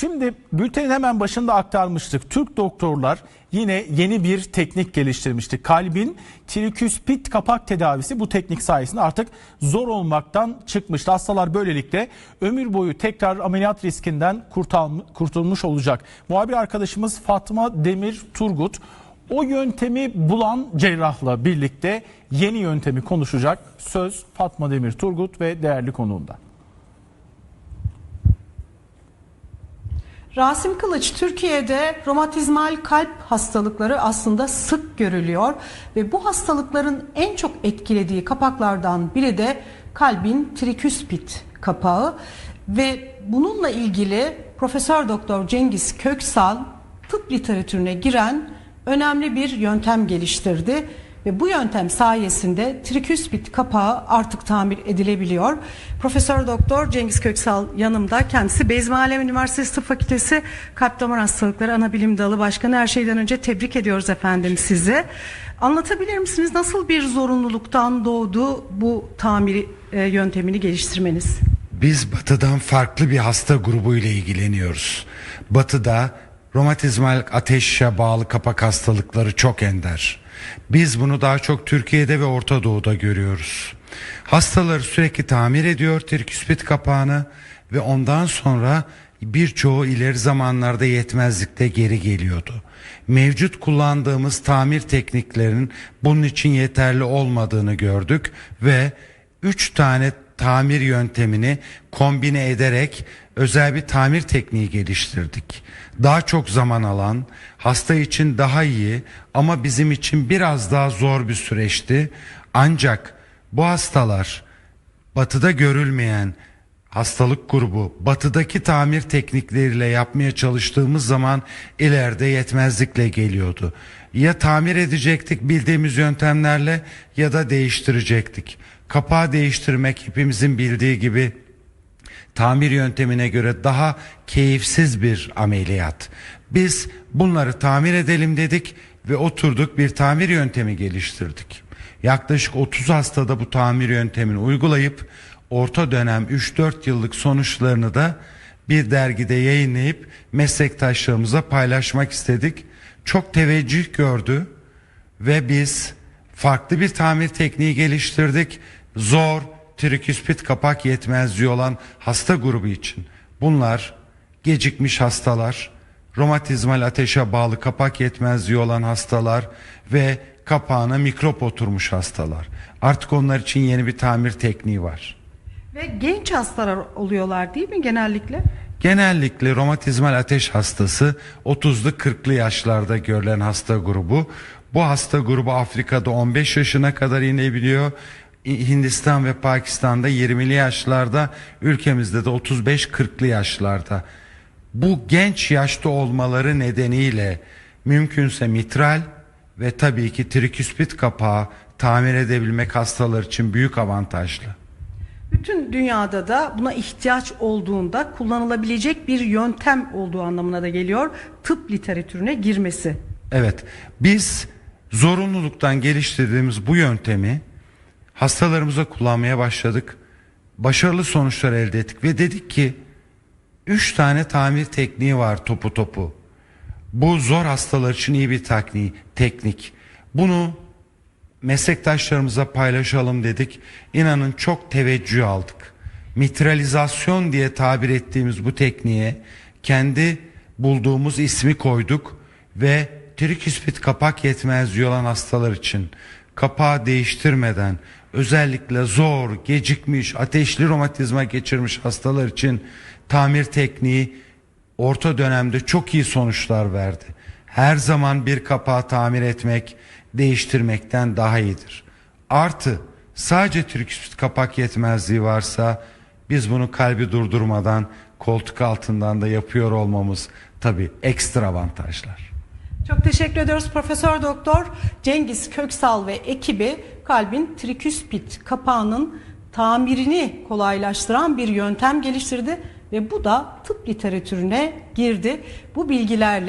Şimdi bültenin hemen başında aktarmıştık. Türk doktorlar yine yeni bir teknik geliştirmişti. Kalbin triküspit kapak tedavisi bu teknik sayesinde artık zor olmaktan çıkmıştı. Hastalar böylelikle ömür boyu tekrar ameliyat riskinden kurtulmuş olacak. Muhabir arkadaşımız Fatma Demir Turgut o yöntemi bulan cerrahla birlikte yeni yöntemi konuşacak. Söz Fatma Demir Turgut ve değerli konuğunda. Rasim Kılıç, Türkiye'de romatizmal kalp hastalıkları aslında sık görülüyor ve bu hastalıkların en çok etkilediği kapaklardan biri de kalbin triküspit kapağı ve bununla ilgili Profesör Doktor Cengiz Köksal tıp literatürüne giren önemli bir yöntem geliştirdi ve bu yöntem sayesinde triküspit kapağı artık tamir edilebiliyor. Profesör Doktor Cengiz Köksal yanımda. Kendisi Beyzmi Üniversitesi Tıp Fakültesi Kalp Damar Hastalıkları Anabilim Dalı Başkanı. Her şeyden önce tebrik ediyoruz efendim sizi. Anlatabilir misiniz nasıl bir zorunluluktan doğdu bu tamir e, yöntemini geliştirmeniz? Biz batıdan farklı bir hasta grubu ile ilgileniyoruz. Batıda romatizmal ateşe bağlı kapak hastalıkları çok ender. Biz bunu daha çok Türkiye'de ve Orta Doğu'da görüyoruz. Hastaları sürekli tamir ediyor triküspit kapağını ve ondan sonra birçoğu ileri zamanlarda yetmezlikte geri geliyordu. Mevcut kullandığımız tamir tekniklerinin bunun için yeterli olmadığını gördük ve 3 tane tamir yöntemini kombine ederek özel bir tamir tekniği geliştirdik. Daha çok zaman alan, hasta için daha iyi ama bizim için biraz daha zor bir süreçti. Ancak bu hastalar batıda görülmeyen hastalık grubu batıdaki tamir teknikleriyle yapmaya çalıştığımız zaman ileride yetmezlikle geliyordu. Ya tamir edecektik bildiğimiz yöntemlerle ya da değiştirecektik. Kapağı değiştirmek hepimizin bildiği gibi tamir yöntemine göre daha keyifsiz bir ameliyat. Biz bunları tamir edelim dedik ve oturduk bir tamir yöntemi geliştirdik. Yaklaşık 30 hastada bu tamir yöntemini uygulayıp orta dönem 3-4 yıllık sonuçlarını da bir dergide yayınlayıp meslektaşlarımıza paylaşmak istedik. Çok teveccüh gördü ve biz farklı bir tamir tekniği geliştirdik. Zor triküspit kapak yetmezliği olan hasta grubu için. Bunlar gecikmiş hastalar, romatizmal ateşe bağlı kapak yetmezliği olan hastalar ve kapağına mikrop oturmuş hastalar. Artık onlar için yeni bir tamir tekniği var. Ve genç hastalar oluyorlar değil mi genellikle? Genellikle romatizmal ateş hastası 30'lu 40'lı yaşlarda görülen hasta grubu. Bu hasta grubu Afrika'da 15 yaşına kadar inebiliyor. Hindistan ve Pakistan'da 20'li yaşlarda, ülkemizde de 35-40'lı yaşlarda. Bu genç yaşta olmaları nedeniyle mümkünse mitral ve tabii ki triküspit kapağı tamir edebilmek hastalar için büyük avantajlı. Bütün dünyada da buna ihtiyaç olduğunda kullanılabilecek bir yöntem olduğu anlamına da geliyor. Tıp literatürüne girmesi. Evet, biz zorunluluktan geliştirdiğimiz bu yöntemi hastalarımıza kullanmaya başladık. Başarılı sonuçlar elde ettik ve dedik ki üç tane tamir tekniği var topu topu. Bu zor hastalar için iyi bir tekniği, teknik. Bunu meslektaşlarımıza paylaşalım dedik. İnanın çok teveccüh aldık. Mitralizasyon diye tabir ettiğimiz bu tekniğe kendi bulduğumuz ismi koyduk ve triküspit kapak yetmezliği olan hastalar için kapağı değiştirmeden özellikle zor, gecikmiş, ateşli romatizma geçirmiş hastalar için tamir tekniği orta dönemde çok iyi sonuçlar verdi. Her zaman bir kapağı tamir etmek değiştirmekten daha iyidir. Artı sadece triküspit kapak yetmezliği varsa biz bunu kalbi durdurmadan koltuk altından da yapıyor olmamız tabi ekstra avantajlar. Çok teşekkür ediyoruz Profesör Doktor Cengiz Köksal ve ekibi kalbin triküspit kapağının tamirini kolaylaştıran bir yöntem geliştirdi ve bu da tıp literatürüne girdi. Bu bilgilerle